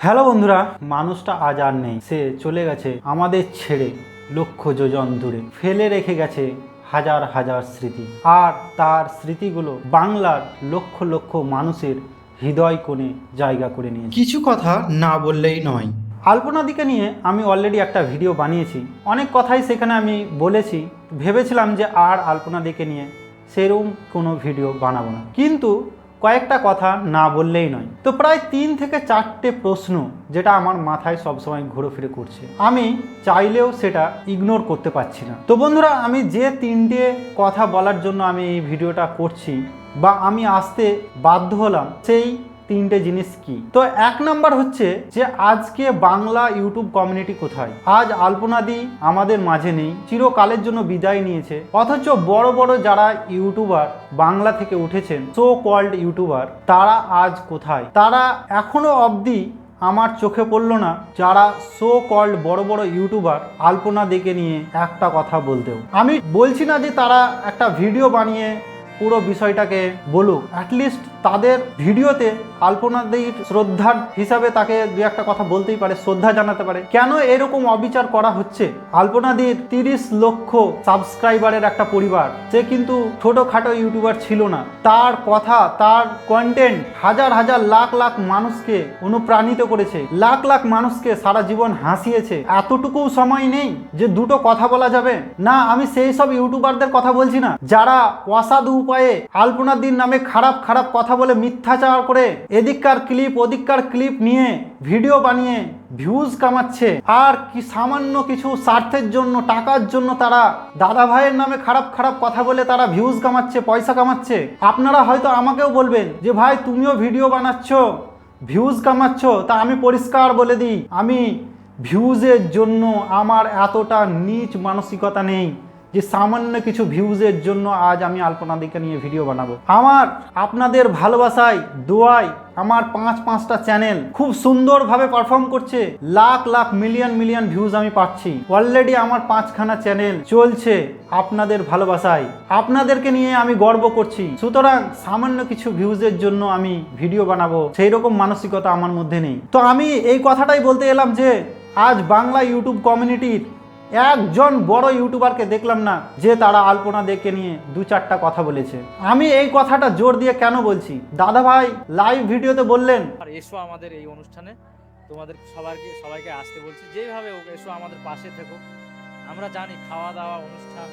Hello বন্ধুরা মানুষটা আজ আর নেই। সে চলে গেছে আমাদের ছেড়ে লক্ষ যোজন দূরে। ফেলে রেখে গেছে হাজার হাজার স্মৃতি। আর তার স্মৃতিগুলো বাংলার লক্ষ লক্ষ মানুষের হৃদয় কোণে জায়গা করে নিয়েছে। কিছু কথা না বললেই নয়। আলপনাদিকে নিয়ে আমি অলরেডি একটা ভিডিও বানিয়েছি। অনেক কথাই সেখানে আমি বলেছি। ভেবেছিলাম যে আর আলপনাদিকে নিয়ে সেরকম কোনো ভিডিও বানাবো না। কিন্তু কয়েকটা কথা না বললেই নয়। তো প্রায় তিন থেকে চারটে প্রশ্ন যেটা আমার মাথায় সবসময় ঘুরে ফিরে করছে। আমি চাইলেও সেটা ইগনোর করতে পারছি না। তো বন্ধুরা, আমি যে তিনটে কথা বলার জন্য আমি এই ভিডিওটা করছি বা আমি আসতে বাধ্য হলাম, সেই তিনটে জিনিস কি? তো এক নাম্বার হচ্ছে যে আজকে বাংলা ইউটিউব কমিউনিটি কোথায়? আজ আলপনাদি আমাদের মাঝে নেই, চিরকালের জন্য বিদায় নিয়েছে। অথচ বড় বড় যারা ইউটিউবার বাংলা থেকে উঠেছেন সো কল্ড ইউটিউবার, তারা আজ কোথায়? তারা এখনও অবধি আমার চোখে পড়ল না যারা সো কল্ড বড় বড় ইউটিউবার আলপনা দেখে নিয়ে একটা কথা বলতেও। আমি বলছি না যে তারা একটা ভিডিও বানিয়ে পুরো বিষয়টাকে বলুক অ্যাটলিস্ট তাদের ভিডিওতে আলপনাদির শ্রদ্ধার হিসাবে তাকে দু একটা কথা বলতেই পারে, শ্রদ্ধা জানাতে পারে। কেন এরকম অবিচার করা হচ্ছে? আলপনাদির তিরিশ লক্ষ সাবস্ক্রাইবারের একটা পরিবার, সে কিন্তু ছোটোখাটো ইউটিউবার ছিল না। তার কথা, তার কন্টেন্ট হাজার হাজার লাখ লাখ মানুষকে অনুপ্রাণিত করেছে, লাখ লাখ মানুষকে সারা জীবন হাসিয়েছে। এতটুকু সময় নেই যে দুটো কথা বলা যাবে। না, আমি সেই সব ইউটিউবারদের কথা বলছি না। যারা অসাধু উপায়ে আলপনাদির নামে খারাপ খারাপ কথা বলে মিথ্যাচার করে এদিককার ক্লিপ, ওদিককার ক্লিপ নিয়ে ভিডিও বানিয়ে ভিউজ কামাচ্ছে। আর কি সামান্য কিছু স্বার্থের জন্য, টাকার জন্য তারা দাদা ভাইয়ের নামে খারাপ খারাপ কথা বলে তারা ভিউজ কামাচ্ছে, পয়সা কামাচ্ছে। আপনারা হয়তো আমাকেও বলবেন যে, ভাই, তুমিও ভিডিও বানাচ্ছ ভিউজ কামাচ্ছ, তা আমি পরিষ্কার বলে দিই। আমি ভিউজের জন্য আমার এতটা নিচ মানসিকতা নেই। যে সামান্য কিছু ভিউজের জন্য আজ আমি আলপনাদিকে নিয়ে ভিডিও বানাবো। আমার আপনাদের ভালোবাসায়, দোয়ায়, আমার পাঁচ পাঁচটা চ্যানেল খুব সুন্দরভাবে পারফর্ম করছে। Lakh lakh million million views আমি পাচ্ছি। অলরেডি আমার পাঁচখানা চ্যানেল চলছে আপনাদের ভালোবাসায়। আপনাদেরকে নিয়ে আমি গর্ব করছি। সুতরাং সামান্য কিছু ভিউজের জন্য আমি ভিডিও বানাবো। সেই রকম মানসিকতা আমার মধ্যে নেই। তো আমি এই কথাটাই বলতে এলাম যে, আজ বাংলা ইউটিউব কমিউনিটির একজন বড় ইউটিউবারকে দেখলাম না যে তারা আলপনা দেখে নিয়ে দু চারটা কথা বলেছে। আমি এই কথাটা জোর দিয়ে কেন বলছি? দাদা ভাই লাইভ ভিডিওতে বললেন। আর এসো আমাদের এই অনুষ্ঠানে। তোমাদের সবাইকে সবাইকে আসতে বলছি। যেভাবে হোক, এসো আমাদের পাশে থেকো। আমরা জানি খাওয়া দাওয়া অনুষ্ঠান,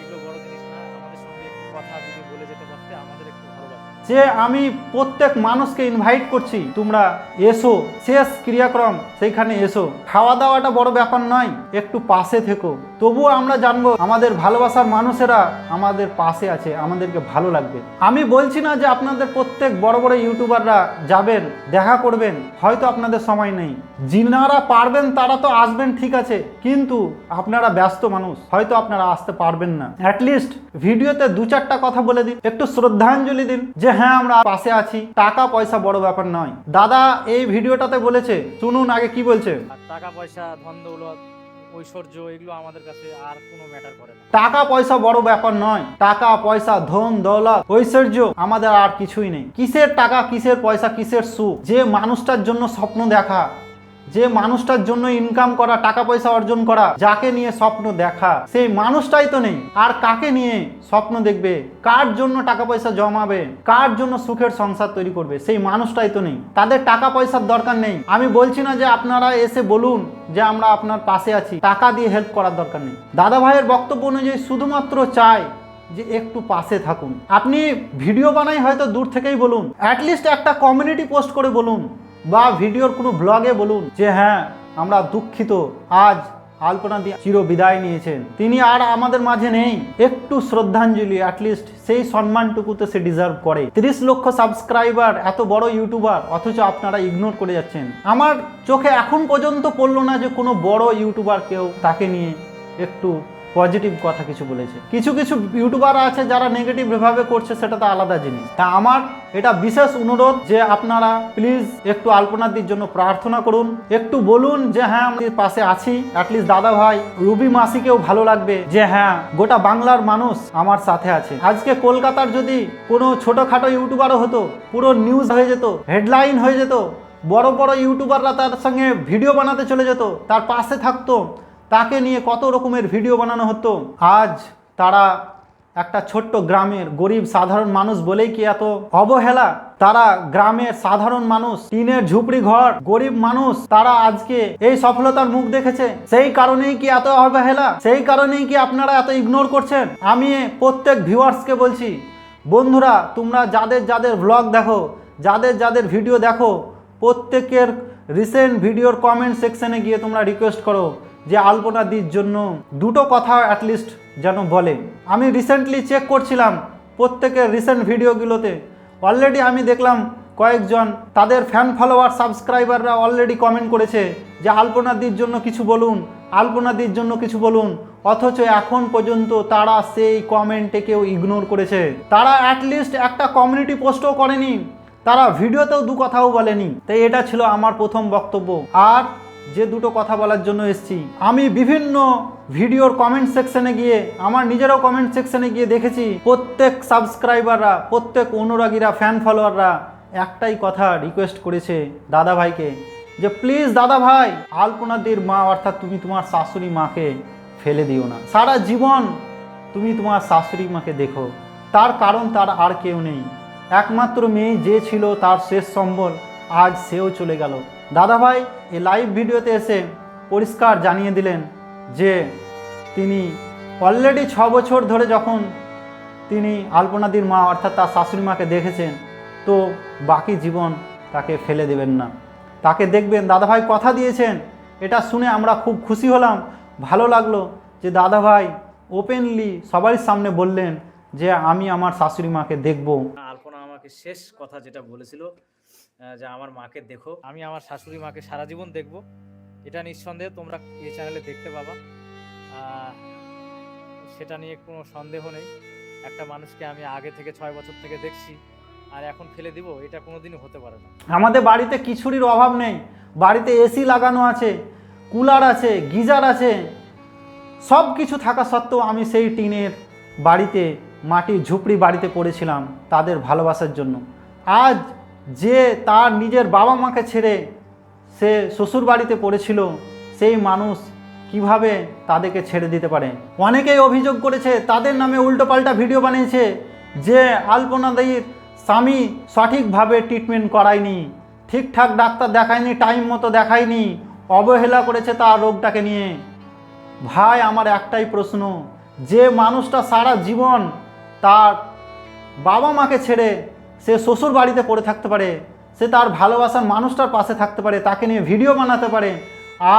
এগুলো বড় জিনিস না। আমাদের সঙ্গে একটু কথা যদি বলে যেতে পারতে আমাদের একটু যে আমি প্রত্যেক মানুষকে ইনভাইট করছি, তোমরা এসো, শেষ ক্রিয়াক্রম, সেইখানে এসো। খাওয়া দাওয়াটা বড় ব্যাপার নয়, একটু পাশে থেকো। তবুও আমরা জানব আমাদের ভালোবাসার মানুষেরা আমাদের পাশে আছে, আমাদেরকে ভালো লাগবে। আমি বলছি না যে আপনাদের প্রত্যেক বড় বড় ইউটিউবাররা যাবেন, দেখা করবেন, হয়তো আপনাদের সময় নেই। যিনারা পারবেন তারা তো আসবেন, ঠিক আছে, কিন্তু আপনারা ব্যস্ত মানুষ, হয়তো আপনারা আসতে পারবেন না। অ্যাটলিস্ট ভিডিওতে দু চারটা কথা বলে দিন, একটু শ্রদ্ধাঞ্জলি দিন, যে হ্যাঁ আমরা পাশে আছি, টাকা পয়সা বড় ব্যাপার নয়। দাদা এই ভিডিওটাতে বলেছে, শুনুন আগে কি বলছে। টাকা পয়সা ধন দৌলত ঐশ্বর্য, এগুলো আমাদের কাছে আর কোনো ম্যাটার করে না। টাকা পয়সা বড় ব্যাপার নয়। টাকা, পয়সা, ধন, দৌলত, ঐশ্বর্য আমাদের আর কিছুই নেই। কিসের টাকা, কিসের পয়সা, কিসের সুখ? যে মানুষটার জন্য স্বপ্ন দেখা যে মানুষটার জন্য ইনকাম করা, টাকা পয়সা অর্জন করা, যাকে নিয়ে স্বপ্ন দেখা, সেই মানুষটাই তো নেই। আর কাকে নিয়ে স্বপ্ন দেখবে? কার জন্য টাকা পয়সা জমাবে? কার জন্য সুখের সংসার তৈরি করবে? সেই মানুষটাই তো নেই। তাদের টাকা পয়সার দরকার নেই। আমি বলছি না যে আপনারা এসে বলুন যে আমরা আপনার পাশে আছি। টাকা দিয়ে হেল্প করার দরকার নেই। দাদা ভাইয়ের বক্তব্য অনুযায়ী শুধুমাত্র চায় যে একটু পাশে থাকুন। আপনি ভিডিও বানাই হয়তো দূর থেকেই বলুন। অ্যাটলিস্ট একটা কমিউনিটি পোস্ট করে বলুন। বা ভিডিওর কোনো ব্লগে বলুন যে হ্যাঁ আমরা দুঃখিত, আজ আলপনা দিয়ে চির বিদায় নিয়েছেন। তিনি আর আমাদের মাঝে নেই। একটু শ্রদ্ধাঞ্জলি অ্যাটলিস্ট সেই সম্মানটুকু তো সে ডিজার্ভ করে। তিরিশ লক্ষ সাবস্ক্রাইবার এত বড় ইউটিউবার অথচ আপনারা ইগনোর করে যাচ্ছেন। আমার চোখে এখন পর্যন্ত পড়ল না যে কোনো বড় ইউটিউবার কেউ তাকে নিয়ে একটু পজিটিভ কথা কিছু বলেছে। কিছু কিছু ইউটিউবার আছে যারা নেগেটিভ ভাবে করছে, সেটা তো আলাদা জিনিস। তা আমার এটা বিশেষ অনুরোধ যে আপনারা প্লিজ একটু আলপনাদির জন্য প্রার্থনা করুন। একটু বলুন যে হ্যাঁ আমি পাশে আছি। অ্যাটলিস্ট দাদা ভাই, রুবি মাসিকেও ভালো লাগবে যে হ্যাঁ গোটা বাংলার মানুষ আমার সাথে আছে। আজকে কলকাতার যদি কোনো ছোটোখাটো ইউটিউবারও হতো, পুরো নিউজ হয়ে যেত হেডলাইন হয়ে যেত, বড় বড় ইউটিউবাররা তার সঙ্গে ভিডিও বানাতে চলে যেত, তার পাশে থাকতো। তাকে নিয়ে কত রকমের ভিডিও বানানো হতো? আজ তারা একটা ছোট্ট গ্রামের গরিব সাধারণ মানুষ বলেই কি এত অবহেলা? তারা গ্রামের সাধারণ মানুষ, টিনের ঝুপড়ি ঘর, গরিব মানুষ, তারা আজকে এই সফলতার মুখ দেখেছে? সেই কারণেই কি এত অবহেলা? সেই কারণেই কি আপনারা এত ইগনোর করছেন? আমি প্রত্যেক ভিউয়ার্সকে বলছি, বন্ধুরা, তোমরা যাদের যাদের ভ্লগ দেখো, যাদের যাদের ভিডিও দেখো, প্রত্যেকের রিসেন্ট ভিডিওর কমেন্ট সেকশনে গিয়ে তোমরা রিকোয়েস্ট করো। যে আলপনা দির জন্য দুটো কথা অ্যাটলিস্ট যেন বলে। আমি রিসেন্টলি চেক করছিলাম প্রত্যেকের রিসেন্ট ভিডিওগুলোতে অলরেডি আমি দেখলাম কয়েকজন তাদের ফ্যান ফলোয়ার সাবস্ক্রাইবাররা অলরেডি কমেন্ট করেছে যে আলপনা দির জন্য কিছু বলুন, আলপনা দির জন্য কিছু বলুন। অথচ এখন পর্যন্ত তারা সেই কমেন্টে কেউ ইগনোর করেছে। তারা অ্যাটলিস্ট একটা কমিউনিটি পোস্টও করেনি। তারা ভিডিওতেও দু কথাও বলেনি। তাই এটা ছিল আমার প্রথম বক্তব্য। আর যে দুটো কথা বলার জন্য এসেছি। আমি বিভিন্ন ভিডিওর কমেন্ট সেকশনে গিয়ে, আমার নিজেরও কমেন্ট সেকশনে গিয়ে দেখেছি, প্রত্যেক সাবস্ক্রাইবাররা প্রত্যেক অনুরাগীরা ফ্যান ফলোয়াররা একটাই কথা রিকোয়েস্ট করেছে দাদা ভাইকে যে প্লিজ দাদা ভাই, আলপনাদির মা, অর্থাৎ তুমি তোমার শাশুড়ি মাকে ফেলে দিও না। সারা জীবন তুমি তোমার শাশুড়ি মাকে দেখো। তার কারণ তার আর কেউ নেই। একমাত্র মেয়ে যে ছিল তার শেষ সম্বল, আজ সেও চলে গেল। দাদাভাই এই লাইভ ভিডিওতে এসে পরিষ্কার জানিয়ে দিলেন যে তিনি অলরেডি ছ বছর ধরে যখন তিনি আলপনাদির মা অর্থাৎ তার শাশুড়ি মাকে দেখেছেন, তো বাকি জীবন তাকে ফেলে দেবেন না। তাকে দেখবেন, দাদাভাই কথা দিয়েছেন, এটা শুনে আমরা খুব খুশি হলাম। ভালো লাগল যে দাদাভাই ওপেনলি সবারই সামনে বললেন যে আমি আমার শাশুড়ি মাকে দেখব। আলপনা আমাকে শেষ কথা যেটা বলেছিল যে আমার মাকে দেখো। আমি আমার শাশুড়ি মাকে সারা জীবন দেখব। এটা নিঃসন্দেহে তোমরা এই চ্যানেলে দেখতে পাবা। সেটা নিয়ে কোনো সন্দেহ নেই। একটা মানুষকে আমি আগে থেকে ছয় বছর থেকে দেখছি। আর এখন ফেলে দিব, এটা কোনোদিনই হতে পারে না। আমাদের বাড়িতে কিছুরির অভাব নেই। বাড়িতে এসি লাগানো আছে, কুলার আছে, গিজার আছে। সব কিছু থাকা সত্ত্বেও আমি সেই টিনের বাড়িতে, মাটির ঝুপড়ি বাড়িতে পড়েছিলাম তাদের ভালোবাসার জন্য। আজ যে তার নিজের বাবা মাকে ছেড়ে সে শ্বশুর বাড়িতে পড়েছিল, সেই মানুষ কীভাবে তাদেরকে ছেড়ে দিতে পারে? অনেকেই অভিযোগ করেছে, তাদের নামে উল্টোপাল্টা ভিডিও বানিয়েছে যে আলপনাদির স্বামী সঠিকভাবে ট্রিটমেন্ট করায়নি, ঠিকঠাক ডাক্তার দেখায়নি টাইম মতো দেখায়নি, অবহেলা করেছে তার রোগটাকে নিয়ে। ভাই, আমার একটাই প্রশ্ন, যে মানুষটা সারা জীবন তার বাবা মাকে ছেড়ে সে শ্বশুর বাড়িতে পড়ে থাকতে পারে, সে তার ভালোবাসার মানুষটার পাশে থাকতে পারে, তাকে নিয়ে ভিডিও বানাতে পারে,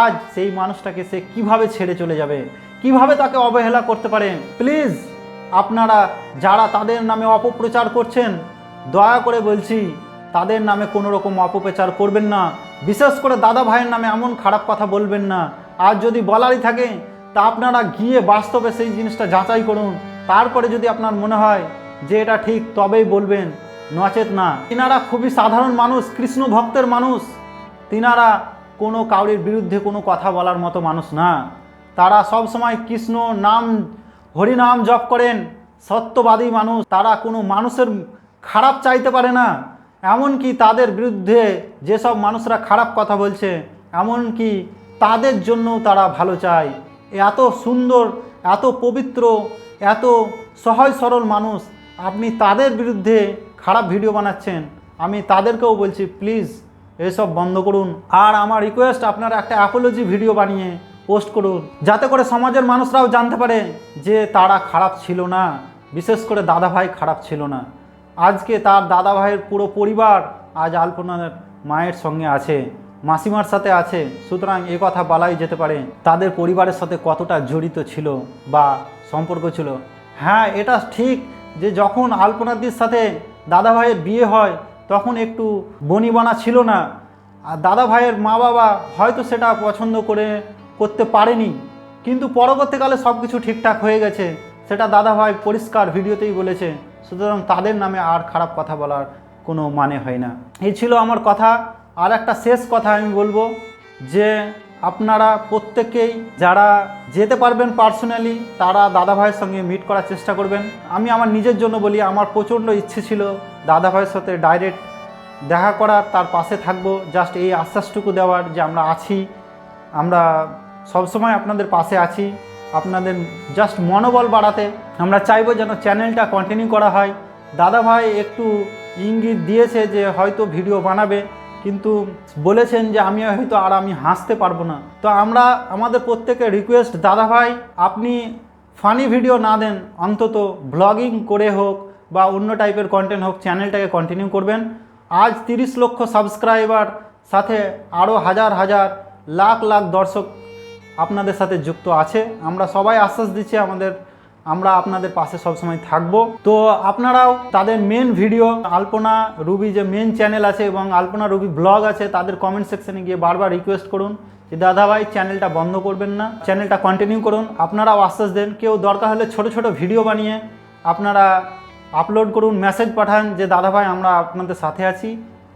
আজ সেই মানুষটাকে সে কীভাবে ছেড়ে চলে যাবে, কীভাবে তাকে অবহেলা করতে পারে? প্লিজ, আপনারা যারা তাদের নামে অপপ্রচার করছেন, দয়া করে বলছি, তাদের নামে কোনো রকম অপপ্রচার করবেন না। বিশেষ করে দাদা ভাইয়ের নামে এমন খারাপ কথা বলবেন না। আর যদি বলারই থাকে, তা আপনারা গিয়ে বাস্তবে সেই জিনিসটা যাচাই করুন। তারপরে যদি আপনার মনে হয় যে এটা ঠিক, তবেই বলবেন। নচেত না। তিনারা খুবই সাধারণ মানুষ, কৃষ্ণ ভক্তের মানুষ। তিনারা কোনো কাউরির বিরুদ্ধে কোনো কথা বলার মতো মানুষ না। তারা সব সময় কৃষ্ণ নাম, হরিনাম জপ করেন, সত্যবাদী মানুষ। তারা কোনো মানুষের খারাপ চাইতে পারে না। এমনকি তাদের বিরুদ্ধে যেসব মানুষরা খারাপ কথা বলছে, এমনকি তাদের জন্য তারা ভালো চায়। এত সুন্দর, এত পবিত্র, এত সহজ সরল মানুষ। আপনি তাদের বিরুদ্ধে খারাপ ভিডিও বানাচ্ছেন, আমি তাদেরকেও বলছি, প্লিজ, এসব বন্ধ করুন। আর আমার রিকোয়েস্ট আপনারা একটা অ্যাপোলজি ভিডিও বানিয়ে পোস্ট করুন, যাতে করে সমাজের মানুষরাও জানতে পারে যে তারা খারাপ ছিল না। বিশেষ করে দাদা ভাই খারাপ ছিল না। আজকে তার দাদা ভাইয়ের পুরো পরিবার আজ আলপনার মায়ের সঙ্গে আছে, মাসিমার সাথে আছে। সুতরাং এ কথা বলাই যেতে পারে, তাদের পরিবারের সাথে কতটা জড়িত ছিল বা সম্পর্ক ছিল। হ্যাঁ এটা ঠিক যে যখন আলপনাদির সাথে দাদা ভাইয়ের বিয়ে হয়, তখন একটু বনিবানা ছিল না। আর দাদা ভাইয়ের মা বাবা হয়তো সেটা পছন্দ করে, করতে পারেনি। কিন্তু পরবর্তীকালে সব কিছু ঠিকঠাক হয়ে গেছে। সেটা দাদা ভাই পরিষ্কার ভিডিওতেই বলেছে। সুতরাং তাদের নামে আর খারাপ কথা বলার কোনো মানে হয় না। এই ছিল আমার কথা। আর একটা শেষ কথা আমি বলব যে আপনারা প্রত্যেকেই যারা যেতে পারবেন পার্সোনালি তারা দাদা ভাইয়ের সঙ্গে মিট করার চেষ্টা করবেন। আমি আমার নিজের জন্য বলি, আমার প্রচণ্ড ইচ্ছে ছিল দাদা ভাইয়ের সাথে ডাইরেক্ট দেখা করার, তার পাশে থাকব। জাস্ট এই আশ্বাসটুকু দেওয়ার যে আমরা আছি, আমরা সবসময় আপনাদের পাশে আছি। আপনাদের জাস্ট মনোবল বাড়াতে আমরা চাইব যেন চ্যানেলটা কন্টিনিউ করা হয়। দাদা ভাই একটু ইঙ্গিত দিয়েছে যে হয়তো ভিডিও বানাবে। কিন্তু বলেছেন যে আমি হয়তো আর আমি হাসতে পারব না। তো আমরা, আমাদের প্রত্যেকের রিকোয়েস্ট দাদা ভাই আপনি ফানি ভিডিও না দেন, অন্তত ব্লগিং করে হোক বা অন্য টাইপের কন্টেন্ট হোক চ্যানেলটাকে কন্টিনিউ করবেন। আজ তিরিশ লক্ষ সাবস্ক্রাইবার সাথে আরও হাজার হাজার, লাখ লাখ দর্শক আপনাদের সাথে যুক্ত আছে। আমরা সবাই আশ্বাস দিচ্ছি আমাদের আমরা আপনাদের পাশে সবসময় থাকব। তো আপনারাও তাদের মেন ভিডিও আলপনা রুবি যে মেন চ্যানেল আছে এবং আলপনা রুবি ব্লগ আছে, তাদের কমেন্ট সেকশনে গিয়ে বারবার রিকোয়েস্ট করুন যে, দাদা ভাই চ্যানেলটা বন্ধ করবেন না চ্যানেলটা কন্টিনিউ করুন। আপনারাও আশ্বাস দেন, কেউ দরকার হলে ছোট ছোট ভিডিও বানিয়ে আপনারা আপলোড করুন মেসেজ পাঠান যে, দাদা ভাই, আমরা আপনাদের সাথে আছি।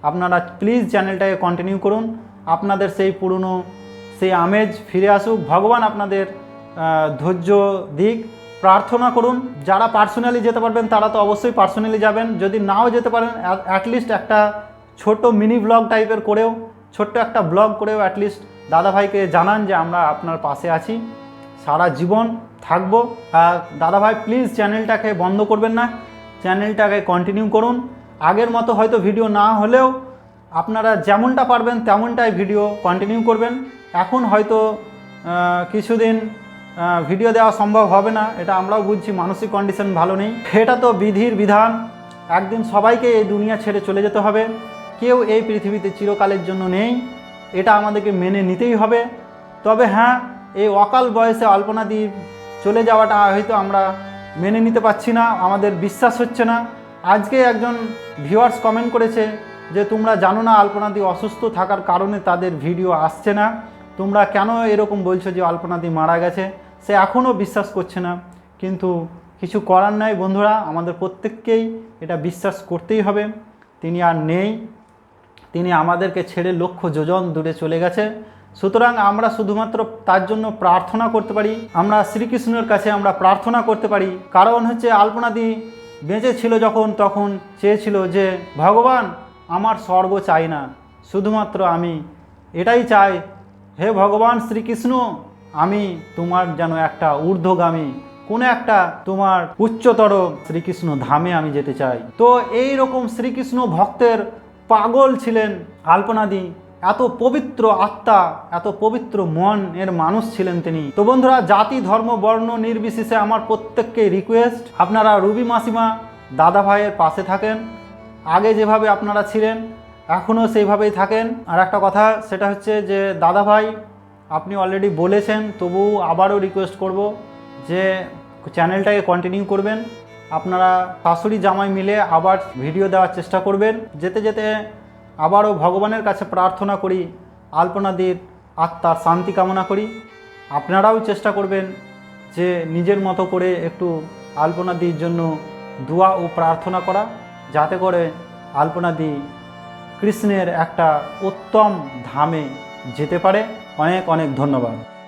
আপনারা প্লিজ চ্যানেলটাকে কন্টিনিউ করুন। আপনাদের সেই পুরনো, সেই আমেজ ফিরে আসুক। ভগবান আপনাদের ধৈর্য দিক। প্রার্থনা করুন, যারা পার্সোনালি যেতে পারবেন তারা তো অবশ্যই পার্সোনালি যাবেন। যদি নাও যেতে পারেন অ্যাটলিস্ট একটা ছোট মিনি ব্লগ টাইপের করেও, ছোট্ট একটা ব্লগ করেও অ্যাটলিস্ট দাদাভাইকে জানান যে আমরা আপনার পাশে আছি। সারা জীবন থাকব। দাদাভাই প্লিজ চ্যানেলটাকে বন্ধ করবেন না। চ্যানেলটাকে কন্টিনিউ করুন। আগের মতো হয়তো ভিডিও না হলেও আপনারা যেমনটা পারবেন তেমনটাই ভিডিও কন্টিনিউ করবেন। এখন হয়তো কিছুদিন ভিডিও দেওয়া সম্ভব হবে না, এটা আমরাও বুঝছি, মানসিক কন্ডিশন ভালো নেই। এটা তো বিধির বিধান, একদিন সবাইকে এই দুনিয়া ছেড়ে চলে যেতে হবে, কেউ এই পৃথিবীতে চিরকালের জন্য নেই, এটা আমাদেরকে মেনে নিতেই হবে। তবে হ্যাঁ এই অকাল বয়সে অল্পনাদি চলে যাওয়াটা হয়তো আমরা মেনে নিতে পারছি না, আমাদের বিশ্বাস হচ্ছে না। আজকে একজন ভিউয়ার্স কমেন্ট করেছে যে, তোমরা জানো না আল্পনাদি অসুস্থ থাকার কারণে তাদের ভিডিও আসছে না, তোমরা কেন এরকম বলছো যে আল্পনাদি মারা গেছে? সে এখনও বিশ্বাস করছে না। কিন্তু কিছু করার নাই বন্ধুরা, আমাদের প্রত্যেককেই এটা বিশ্বাস করতেই হবে। তিনি আর নেই। তিনি আমাদেরকে ছেড়ে লক্ষ যোজন দূরে চলে গেছে। সুতরাং আমরা শুধুমাত্র তার জন্য প্রার্থনা করতে পারি। আমরা শ্রীকৃষ্ণের কাছে আমরা প্রার্থনা করতে পারি। কারণ হচ্ছে আলপনাদি বেঁচে ছিল যখন, তখন চেয়েছিল যে, ভগবান, আমার স্বর্গ চাই না। শুধুমাত্র আমি এটাই চাই। হে ভগবান শ্রীকৃষ্ণ আমি তোমার যেন একটা ঊর্ধ্বগামী, কোনো একটা তোমার উচ্চতর শ্রীকৃষ্ণ ধামে আমি যেতে চাই। তো এই রকম শ্রীকৃষ্ণ ভক্তের পাগল ছিলেন আল্পনাদি, এত পবিত্র আত্মা, এত পবিত্র মন এর মানুষ ছিলেন তিনি। তো বন্ধুরা, জাতি, ধর্ম, বর্ণ নির্বিশেষে আমার প্রত্যেককে রিকোয়েস্ট আপনারা রুবি মাসিমা, দাদা ভাইয়ের পাশে থাকেন। আগে যেভাবে আপনারা ছিলেন এখনও সেইভাবেই থাকেন। আর একটা কথা, সেটা হচ্ছে যে দাদা ভাই আপনি অলরেডি বলেছেন তবু আবারও রিকোয়েস্ট করব যে চ্যানেলটাকে কন্টিনিউ করবেন। আপনারা শাশুড়ি জামাই মিলে আবার ভিডিও দেওয়ার চেষ্টা করবেন। যেতে যেতে আবারও ভগবানের কাছে প্রার্থনা করি আলপনাদির আত্মার শান্তি কামনা করি। আপনারাও চেষ্টা করবেন যে নিজের মতো করে একটু আলপনাদির জন্য দোয়া ও প্রার্থনা করা, যাতে করে আলপনাদি কৃষ্ণের একটা উত্তম ধামে যেতে পারে। অনেক অনেক ধন্যবাদ।